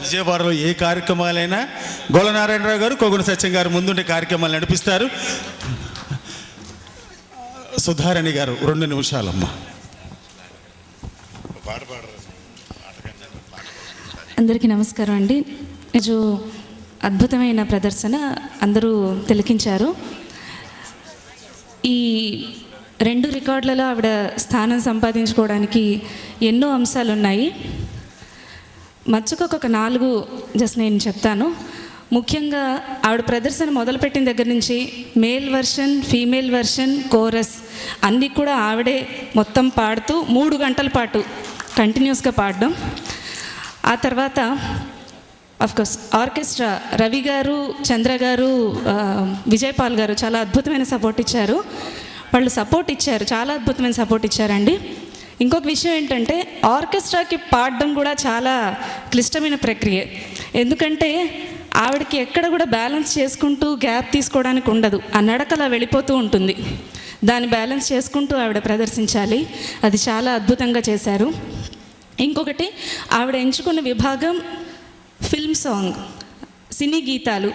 విజయవాడలో ఏ కార్యక్రమాలైనా గోళనారాయణరావు గారు కోగున సత్యం గారు ముందుండే కార్యక్రమాలు నడిపిస్తారు. సుధారణి గారు రెండు నిమిషాలమ్మా. అందరికీ నమస్కారం అండి. నిజు అద్భుతమైన ప్రదర్శన అందరూ తిలకించారు. ఈ రెండు రికార్డులలో ఆవిడ స్థానం సంపాదించుకోవడానికి ఎన్నో అంశాలు ఉన్నాయి మచ్చుకొక ఒక నాలుగు జస్ట్ నేను చెప్తాను. ముఖ్యంగా ఆవిడ ప్రదర్శన మొదలుపెట్టిన దగ్గర నుంచి male version female version chorus అన్నీ కూడా ఆవిడే మొత్తం పాడుతూ మూడు గంటల పాటు కంటిన్యూస్గా పాడడం. ఆ తర్వాత కోర్స్ ఆర్కెస్ట్రా రవి గారు చంద్ర గారు విజయపాల్ గారు చాలా అద్భుతమైన సపోర్ట్ ఇచ్చారు. వాళ్ళు సపోర్ట్ ఇచ్చారు. చాలా అద్భుతమైన సపోర్ట్ ఇచ్చారండి. ఇంకొక విషయం ఏంటంటే ఆర్కెస్ట్రాకి పాడడం కూడా చాలా క్లిష్టమైన ప్రక్రియ. ఎందుకంటే ఆవిడకి ఎక్కడ కూడా బ్యాలెన్స్ చేసుకుంటూ గ్యాప్ తీసుకోవడానికి ఉండదు. ఆ నడకలా వెళ్ళిపోతూ ఉంటుంది. దాన్ని బ్యాలెన్స్ చేసుకుంటూ ఆవిడ ప్రదర్శించాలి. అది చాలా అద్భుతంగా చేశారు. ఇంకొకటి ఆవిడ ఎంచుకున్న విభాగం ఫిల్మ్ సాంగ్ సినీ గీతాలు.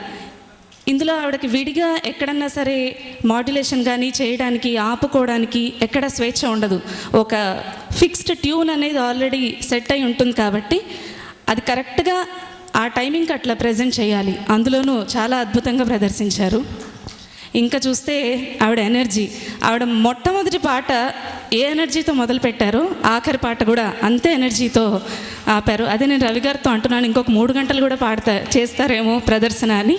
ఇందులో ఆవిడకి విడిగా ఎక్కడన్నా సరే మాడ్యులేషన్ కానీ చేయడానికి ఆపుకోవడానికి ఎక్కడ స్వేచ్ఛ ఉండదు. ఒక ఫిక్స్డ్ ట్యూన్ అనేది ఆల్రెడీ సెట్ అయి ఉంటుంది కాబట్టి అది కరెక్ట్గా ఆ టైమింగ్కి అట్లా ప్రజెంట్ చేయాలి. అందులోనూ చాలా అద్భుతంగా ప్రదర్శించారు. ఇంకా చూస్తే ఆవిడ ఎనర్జీ. ఆవిడ మొట్టమొదటి పాట ఏ ఎనర్జీతో మొదలు పెట్టారో ఆఖరి పాట కూడా అంతే ఎనర్జీతో ఆపారు. అదే నేను రవి గారితో అంటున్నాను ఇంకొక మూడు గంటలు కూడా పాడతా చేస్తారేమో ప్రదర్శన అని.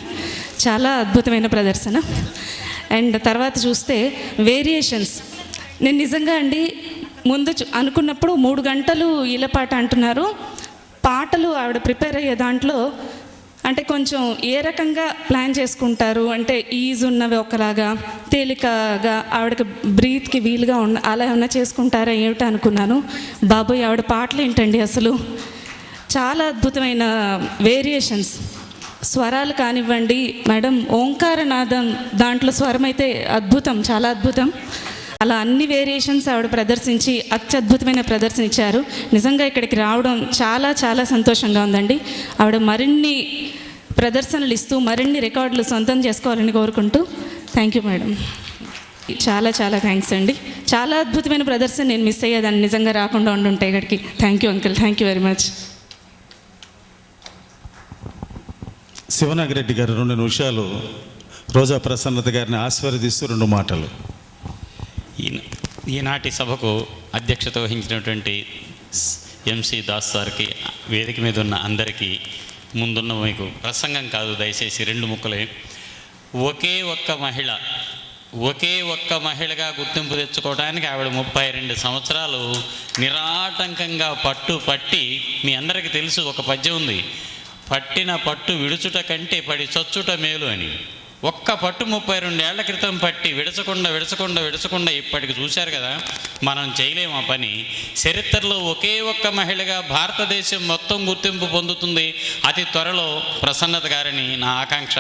చాలా అద్భుతమైన ప్రదర్శన. అండ్ తర్వాత చూస్తే వేరియేషన్స్. నేను నిజంగా అండి ముందు చూ- అనుకున్నప్పుడు మూడు గంటలు ఇలా పాట అంటున్నారు. పాటలు ఆవిడ ప్రిపేర్ అయ్యే దాంట్లో అంటే కొంచెం ఏ రకంగా ప్లాన్ చేసుకుంటారు? అంటే ఈజ్ ఉన్నవి ఒకలాగా తేలికగా ఆవిడకి బ్రీత్కి వీలుగా ఉన్న అలా ఏమైనా చేసుకుంటారా ఏమిటి అనుకున్నాను. బాబోయ్ ఆవిడ పాటలు ఏంటండి అసలు? చాలా అద్భుతమైన వేరియేషన్స్. స్వరాలు కానివ్వండి మేడం ఓంకారనాదం దాంట్లో స్వరం అయితే అద్భుతం చాలా అద్భుతం. అలా అన్ని వేరియేషన్స్ ఆవిడ ప్రదర్శించి అత్యద్భుతమైన ప్రదర్శన ఇచ్చారు నిజంగా ఇక్కడికి రావడం చాలా చాలా సంతోషంగా ఉందండి. ఆవిడ మరిన్ని ప్రదర్శనలు ఇస్తూ మరిన్ని రికార్డులు సొంతం చేసుకోవాలని కోరుకుంటూ థ్యాంక్ యూ మేడం చాలా చాలా థ్యాంక్స్ అండి. చాలా అద్భుతమైన ప్రదర్శన నేను మిస్ అయ్యేదాన్ని నిజంగా రాకుండా ఉండుంటే ఇక్కడికి. Thank you uncle thank you very much Sivanagireddy గారు రెండు నిమిషాలు రోజా ప్రసన్నత గారిని ఆశీర్వదిస్తూ రెండు మాటలు. ఈన- ఈనాటి సభకు అధ్యక్షత వహించినటువంటి ఎంసి దాస్ సార్కి వేదిక మీద ఉన్న అందరికీ ముందున్న మీకు ప్రసంగం కాదు దయచేసి రెండు ముక్కలే. ఒకే ఒక్క మహిళ ఒకే ఒక్క మహిళగా గుర్తింపు తెచ్చుకోవడానికి ఆవిడ ముప్పై రెండు సంవత్సరాలు నిరాటంకంగా పట్టు పట్టి మీ అందరికీ తెలుసు ఒక పద్యం ఉంది. పట్టిన పట్టు విడుచుట కంటే పడి చచ్చుట మేలు అని. ఒక్క పట్టు ముప్పై రెండేళ్ళ క్రితం పట్టి విడచకుండా విడచకుండా విడచకుండా ఇప్పటికి చూశారు కదా మనం చేయలేము ఆ పని. చరిత్రలో ఒకే ఒక్క మహిళగా భారతదేశం మొత్తం గుర్తింపు పొందుతుంది. అతి త్వరలో ప్రసన్నత గారని నా ఆకాంక్ష.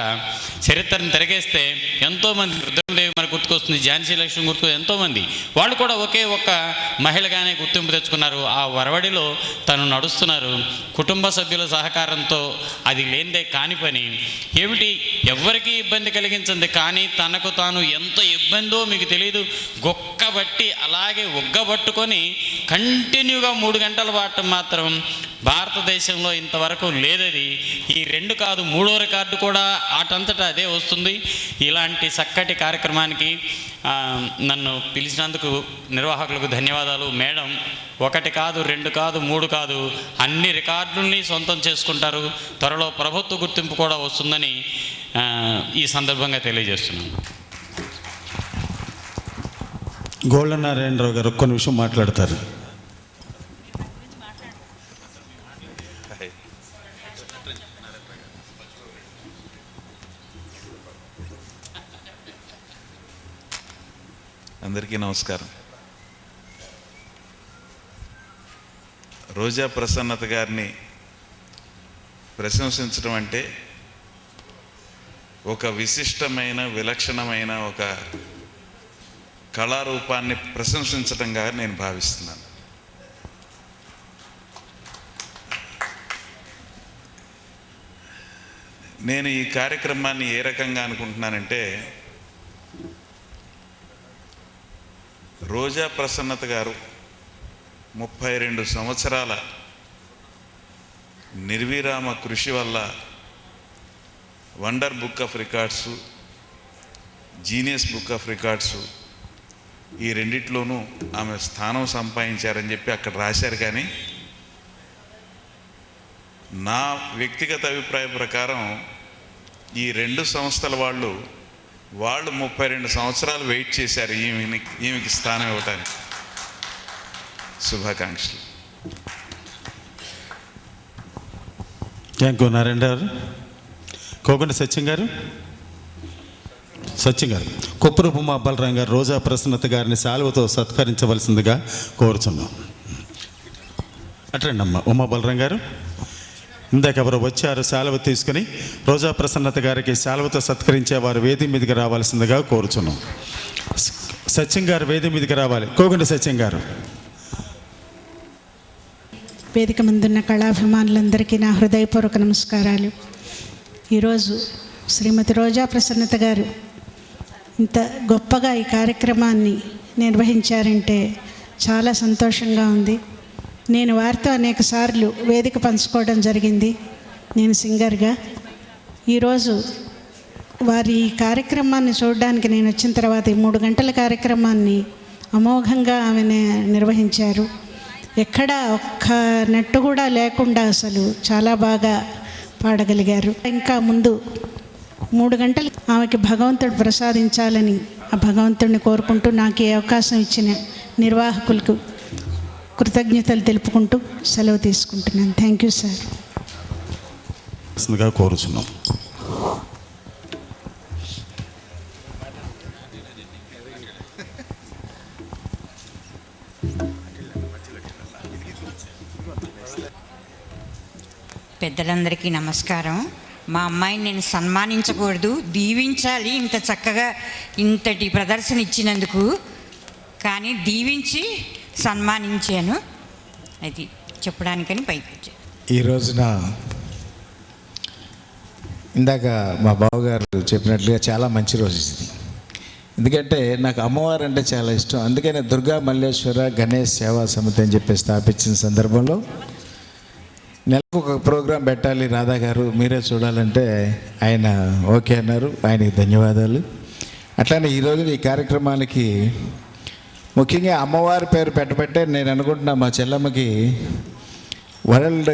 చరిత్రను తిరగేస్తే ఎంతోమంది రుద్రమదేవి మనకు గుర్తుకొస్తుంది ఝాన్సీ లక్ష్మి గుర్తు ఎంతోమంది. వాళ్ళు కూడా ఒకే ఒక్క మహిళగానే గుర్తింపు తెచ్చుకున్నారు. ఆ వరవడిలో తను నడుస్తున్నారు. కుటుంబ సభ్యుల సహకారంతో అది లేనిదే కాని పని. ఏమిటి? ఎవరికీ ఇబ్బంది కలిగించింది. కానీ తనకు తాను ఎంత ఇబ్బందో మీకు తెలియదు గొక్కబట్టి అలాగే ఉగ్గబట్టుకొని కంటిన్యూగా మూడు గంటల పాటు మాత్రం భారతదేశంలో ఇంతవరకు లేదది. ఈ రెండు కాదు మూడో రికార్డు కూడా ఆటంతటా అదే వస్తుంది. ఇలాంటి చక్కటి కార్యక్రమానికి నన్ను పిలిచినందుకు నిర్వాహకులకు ధన్యవాదాలు. మేడం ఒకటి కాదు రెండు కాదు మూడు కాదు అన్ని రికార్డుల్ని సొంతం చేసుకుంటారు. త్వరలో ప్రభుత్వ గుర్తింపు కూడా వస్తుందని ఈ సందర్భంగా తెలియజేస్తున్నాను. గోళ్ళ నారాయణరావు గారు ఒక్క నిమిషం మాట్లాడతారు. అందరికీ నమస్కారం. రోజా ప్రసన్నత గారిని ప్రశంసించడం అంటే ఒక విశిష్టమైన విలక్షణమైన ఒక కళారూపాన్ని ప్రశంసించటంగా నేను భావిస్తున్నాను. నేను ఈ కార్యక్రమాన్ని ఏ రకంగా అనుకుంటున్నానంటే రోజా ప్రసన్నత గారు ముప్పై రెండు సంవత్సరాల నిర్విరామ కృషి వల్ల wonder book of records genius book of records ఈ రెండిట్లోనూ ఆమె స్థానం సంపాదించారని చెప్పి అక్కడ రాశారు కానీ నా వ్యక్తిగత అభిప్రాయం ప్రకారం ఈ రెండు సంస్థల వాళ్ళు వాళ్ళు ముప్పై రెండు సంవత్సరాలు వెయిట్ చేశారు ఈమెని ఈమెకి స్థానం ఇవ్వటానికి. శుభాకాంక్షలు. థ్యాంక్ యూ నారాయణ గారు కోకుంట సత్యం గారు? సత్యం గారు. కుప్పరూపు మా బలరాం గారు రోజా ప్రసన్నత గారిని శాలువతో సత్కరించవలసిందిగా కోరుచున్నాం. అట్రండి అమ్మ. ఉమా బలరాం గారు ఇందాక ఎవరు వచ్చారు శాలువ తీసుకుని రోజా ప్రసన్నత గారికి శాలువతో సత్కరించే వారు వేది మీదకి రావాల్సిందిగా కోరుచున్నాం. సత్యం గారు వేది మీదకి రావాలి. కోకుంట సత్యం గారు. వేదిక ముందున్న కళాభిమానులందరికీ నా హృదయపూర్వక నమస్కారాలు. ఈరోజు శ్రీమతి రోజా ప్రసన్నత గారు ఇంత గొప్పగా ఈ కార్యక్రమాన్ని నిర్వహించారంటే చాలా సంతోషంగా ఉంది. నేను వారితో అనేక సార్లు వేదిక పంచుకోవడం జరిగింది. నేను సింగర్గా. ఈరోజు వారి ఈ కార్యక్రమాన్ని చూడడానికి నేను వచ్చిన తర్వాత ఈ మూడు గంటల కార్యక్రమాన్ని అమోఘంగా ఆమె నిర్వహించారు. ఎక్కడా ఒక్క నెట్టు కూడా లేకుండా అసలు చాలా బాగా పాడగలిగారు ఇంకా ముందు మూడు గంటలు ఆమెకి భగవంతుడు ప్రసాదించాలని ఆ భగవంతుడిని కోరుకుంటూ నాకు ఏ అవకాశం ఇచ్చిన నిర్వాహకులకు కృతజ్ఞతలు తెలుపుకుంటూ సెలవు తీసుకుంటున్నాను. Thank you sir. కోరుచున్నాం. పెద్దలందరికీ నమస్కారం. మా అమ్మాయిని నేను సన్మానించకూడదు దీవించాలి ఇంత చక్కగా ఇంతటి ప్రదర్శన ఇచ్చినందుకు. కానీ దీవించి సన్మానించాను. అది చెప్పడానికని పైకి వచ్చాను ఈ రోజున ఇందాక మా బావగారు చెప్పినట్లుగా చాలా మంచి రోజు ఇది. ఎందుకంటే నాకు అమ్మవారు అంటే చాలా ఇష్టం. అందుకనే దుర్గా మల్లేశ్వర గణేష్ సేవా సమితి అని చెప్పి స్థాపించిన సందర్భంలో నెలకు ఒక ప్రోగ్రాం పెట్టాలి రాధా గారు మీరే చూడాలంటే ఆయన ఓకే అన్నారు. ఆయనకి ధన్యవాదాలు. అట్లానే ఈరోజు ఈ కార్యక్రమానికి ముఖ్యంగా అమ్మవారి పేరు పెట్టబట్టే నేను అనుకుంటున్నా మా చెల్లమ్మకి వరల్డ్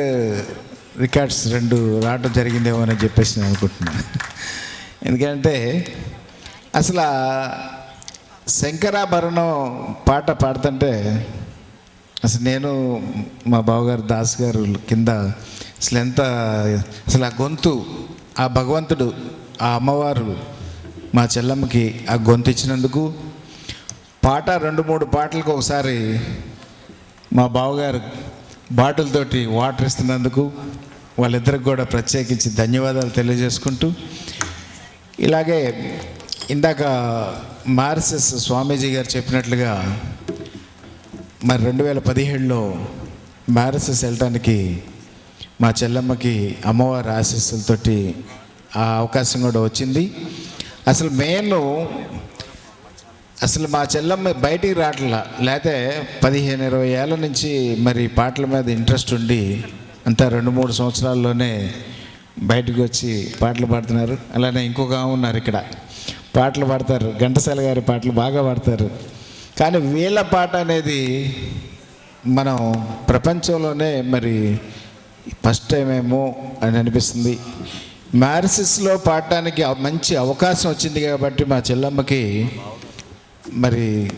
రికార్డ్స్ రెండు రావడం జరిగిందేమో అని చెప్పేసి నేను అనుకుంటున్నాను ఎందుకంటే అసలు శంకరాభరణం పాట పాడుతుంటే అసలు నేను మా బావగారు దాస్ గారు కింద అసలు ఎంత అసలు ఆ గొంతు ఆ భగవంతుడు ఆ అమ్మవారు మా చెల్లమ్మకి ఆ గొంతు ఇచ్చినందుకు పాట రెండు మూడు పాటలకు ఒకసారి మా బావగారు బాటిల్తోటి వాటర్ ఇస్తున్నందుకు వాళ్ళిద్దరికి కూడా ప్రత్యేకించి ధన్యవాదాలు తెలియజేసుకుంటూ ఇలాగే ఇందాక మారిసెస్ స్వామీజీ గారు చెప్పినట్లుగా మరి రెండు వేల పదిహేడులో మ్యారసెస్ వెళ్ళటానికి మా చెల్లమ్మకి అమ్మవారి ఆశీస్సులతోటి ఆ అవకాశం కూడా వచ్చింది. అసలు మేలో అసలు మా చెల్లమ్మ బయటికి రావట్లా. లేకపోతే పదిహేను ఇరవై ఏళ్ళ నుంచి మరి పాటల మీద ఇంట్రెస్ట్ ఉండి అంతా రెండు మూడు సంవత్సరాల్లోనే బయటకు వచ్చి పాటలు పాడుతున్నారు. అలానే ఇంకొక ఉన్నారు ఇక్కడ. పాటలు పాడతారు. ఘంటసాల గారి పాటలు బాగా పాడతారు. కానీ వీళ్ళ పాట అనేది మనం ప్రపంచంలోనే మరి ఫస్ట్ టైం ఏమో అని అనిపిస్తుంది. మ్యారసిస్లో పాడటానికి మంచి అవకాశం వచ్చింది కాబట్టి మా చెల్లమ్మకి మరి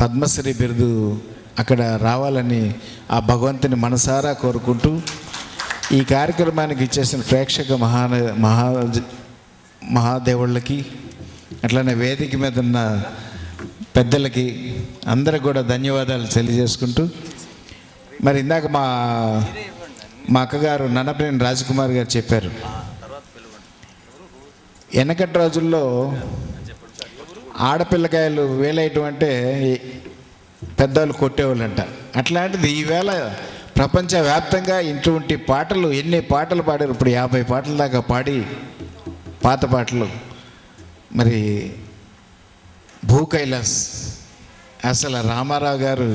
పద్మశ్రీ బిరుదు అక్కడ రావాలని ఆ భగవంతుని మనసారా కోరుకుంటూ ఈ కార్యక్రమానికి ఇచ్చేసిన ప్రేక్షక మహా మహా మహాదేవుళ్ళకి అట్లనే వేదిక మీద ఉన్న పెద్దలకి అందరికి కూడా ధన్యవాదాలు తెలియజేసుకుంటూ మరి ఇందాక మా మా అక్కగారు నన్నపనేని రాజకుమార్ గారు చెప్పారు. వెనకటి రోజుల్లో ఆడపిల్లకాయలు వేలేయటం అంటే పెద్దవాళ్ళు కొట్టేవాళ్ళంట. అట్లాంటిది ఈవేళ ప్రపంచవ్యాప్తంగా ఇటువంటి పాటలు ఎన్ని పాటలు పాడారు? ఇప్పుడు యాభై పాటల దాకా పాడి పాత పాటలు. మరి భూ కైలాస్ అసలు రామారావు గారు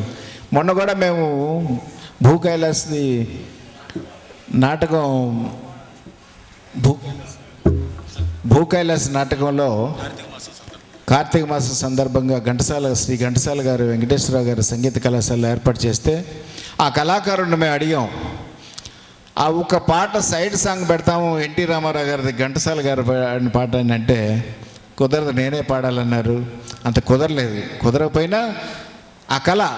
మొన్న కూడా మేము భూ కైలాస్ది నాటకం భూ భూ కైలాస్ నాటకంలో కార్తీక మాసం సందర్భంగా ఘంటసాల శ్రీ ఘంటసాల గారు వెంకటేశ్వరరావు గారు సంగీత కళాశాల ఏర్పాటు చేస్తే ఆ కళాకారుడిని మేము అడిగాం. ఆ ఒక పాట సైడ్ సాంగ్ పెడతాము ఎన్టీ రామారావు గారిది ఘంటసాల గారు పాట అని అంటే కుదరదు నేనే పాడాలన్నారు. అంత కుదరలేదు. కుదరకపోయినా ఆ కళ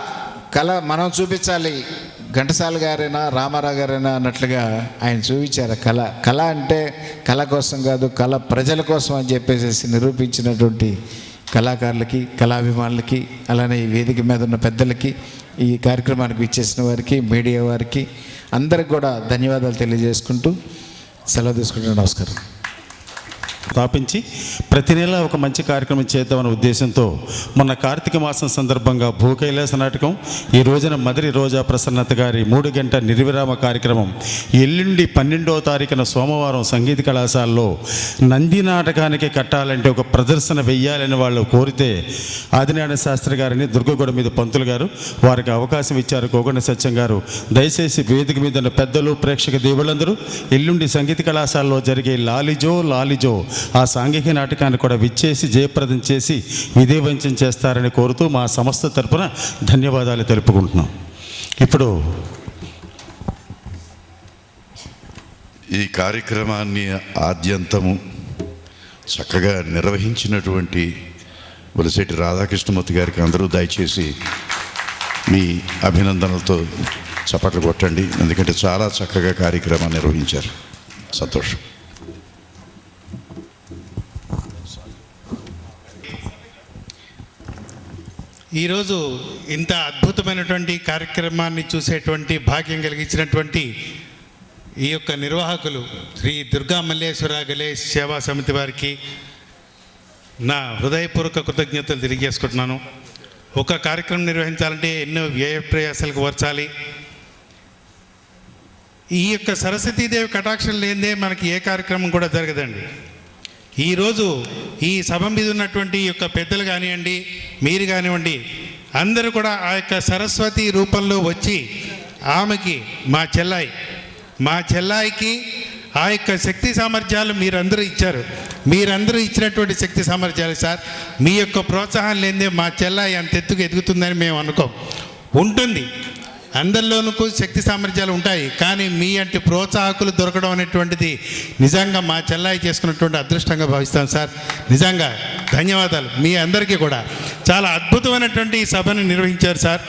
కళ మనం చూపించాలి. ఘంటసాల గారైనా రామారావు గారైనా అన్నట్లుగా ఆయన చూపించారు కళ. కళ అంటే కళ కోసం కాదు కళ ప్రజల కోసం అని చెప్పేసి నిరూపించినటువంటి కళాకారులకి కళాభిమానులకి అలానే ఈ వేదిక మీద ఉన్న పెద్దలకి ఈ కార్యక్రమానికి ఇచ్చేసిన వారికి మీడియా వారికి అందరికి కూడా ధన్యవాదాలు తెలియజేసుకుంటూ సెలవు తీసుకుంటున్నాను. నమస్కారం. స్థాపించి ప్రతి నెల ఒక మంచి కార్యక్రమం చేద్దామనే ఉద్దేశంతో మొన్న కార్తీక మాసం సందర్భంగా భూ కైలాస నాటకం ఈ రోజున మదరి రోజా ప్రసన్నత గారి మూడు గంట నిర్విరామ కార్యక్రమం ఎల్లుండి పన్నెండవ తారీఖున సోమవారం సంగీత కళాశాలలో నంది నాటకానికి కట్టాలంటే ఒక ప్రదర్శన వెయ్యాలని వాళ్ళు కోరితే ఆదినారాయణ శాస్త్రి గారిని దుర్గగూడ మీద పంతులు గారు వారికి అవకాశం ఇచ్చారు. కోగండ సత్యం గారు దయచేసి వేదిక మీద పెద్దలు ప్రేక్షక దేవుళ్ళందరూ ఎల్లుండి సంగీత కళాశాలలో జరిగే లాలిజో లాలిజో ఆ సాంఘిక నాటకాన్ని కూడా విచ్చేసి జయప్రదం చేసి విజయవంచం చేస్తారని కోరుతూ మా సంస్థ తరపున ధన్యవాదాలు తెలుపుకుంటున్నాం. ఇప్పుడు ఈ కార్యక్రమాన్ని ఆద్యంతము చక్కగా నిర్వహించినటువంటి వలసెటి రాధాకృష్ణమూర్తి గారికి అందరూ దయచేసి మీ అభినందనలతో చప్పట్లు కొట్టండి. ఎందుకంటే చాలా చక్కగా కార్యక్రమాన్ని నిర్వహించారు. సంతోషం. ఈరోజు ఇంత అద్భుతమైనటువంటి కార్యక్రమాన్ని చూసేటువంటి భాగ్యం కలిగించినటువంటి ఈ యొక్క నిర్వాహకులు శ్రీ దుర్గా మల్లేశ్వర గణేష్ సేవా సమితి వారికి నా హృదయపూర్వక కృతజ్ఞతలు తెలియజేసుకుంటున్నాను. ఒక కార్యక్రమం నిర్వహించాలంటే ఎన్నో వ్యయ ప్రయాసాలకు వర్చాలి. ఈ యొక్క సరస్వతీదేవి కటాక్షం లేనిదే మనకి ఏ కార్యక్రమం కూడా జరగదండి. ఈరోజు ఈ సభ మీద ఉన్నటువంటి యొక్క పెద్దలు కానివ్వండి మీరు కానివ్వండి అందరూ కూడా ఆ యొక్క సరస్వతి రూపంలో వచ్చి ఆమెకి మా చెల్లాయి మా చెల్లాయికి ఆ యొక్క శక్తి సామర్థ్యాలు మీరందరూ ఇచ్చారు. మీరందరూ ఇచ్చినటువంటి శక్తి సామర్థ్యాలు సార్ మీ యొక్క ప్రోత్సాహం లేనిదే మా చెల్లాయి అంత ఎత్తుకు ఎదుగుతుందని మేము అనుకోం. ఉంటుంది. అందరిలోనూ శక్తి సామర్థ్యాలు ఉంటాయి కానీ మీ అంటే ప్రోత్సాహకులు దొరకడం అనేటువంటిది నిజంగా మా చెల్లాయి చేసుకున్నటువంటి అదృష్టంగా భావిస్తాం సార్. నిజంగా ధన్యవాదాలు మీ అందరికీ కూడా. చాలా అద్భుతమైనటువంటి ఈ సభను నిర్వహించారు సార్.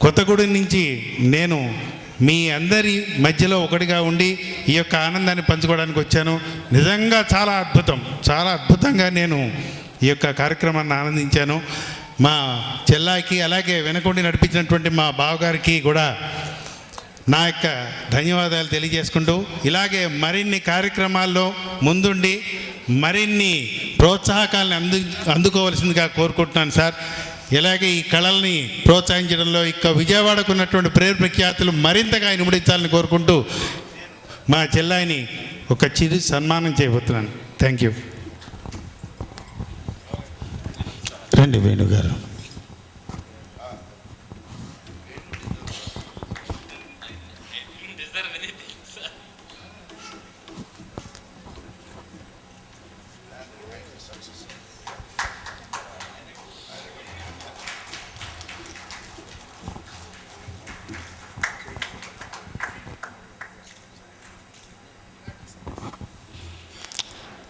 కొత్తగూడెం నుంచి నేను మీ అందరి మధ్యలో ఒకటిగా ఉండి ఈ యొక్క ఆనందాన్ని పంచుకోవడానికి వచ్చాను. నిజంగా చాలా అద్భుతం. చాలా అద్భుతంగా నేను ఈ యొక్క కార్యక్రమాన్ని ఆనందించాను. మా చెల్లాకి అలాగే వెనకొండి నడిపించినటువంటి మా బావగారికి కూడా నా యొక్క ధన్యవాదాలు తెలియజేసుకుంటూ ఇలాగే మరిన్ని కార్యక్రమాల్లో ముందుండి మరిన్ని ప్రోత్సాహకాలను అందు అందుకోవలసిందిగా కోరుకుంటున్నాను సార్. ఇలాగే ఈ కళల్ని ప్రోత్సహించడంలో ఇక విజయవాడకు ఉన్నటువంటి ప్రేర ప్రఖ్యాతులు మరింతగా ఇనుమడించాలని కోరుకుంటూ మా చెల్లాయిని ఒక చిరు సన్మానం చేయబోతున్నాను. Thank you. రండి వేణు గారు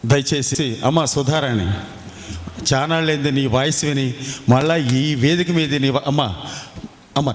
దయచేసి అమ్మ సుధారాణి. చానాళ్ళైంది నీ వాయిస్ విని మళ్ళీ ఈ వేదిక మీద నీ వా- అమ్మ అమ్మ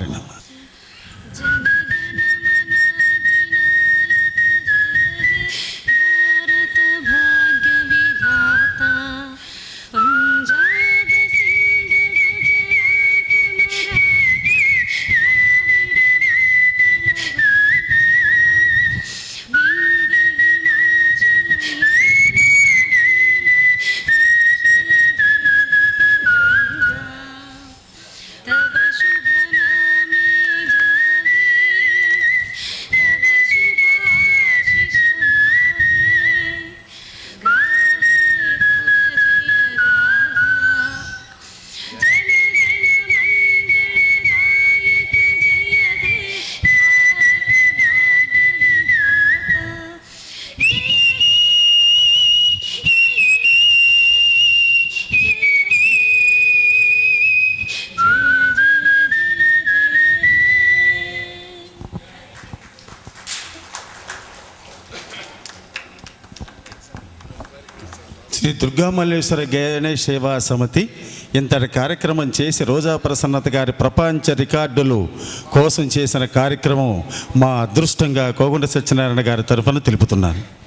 శ్రీ దుర్గామల్లేశ్వర గణేష్ సేవా సమితి ఇంతటి కార్యక్రమం చేసి రోజా ప్రసన్నత గారి ప్రపంచ రికార్డులు కోసం చేసిన కార్యక్రమం మా అదృష్టంగా కోగుండ సత్యనారాయణ గారి తరఫున తెలుపుతున్నాను.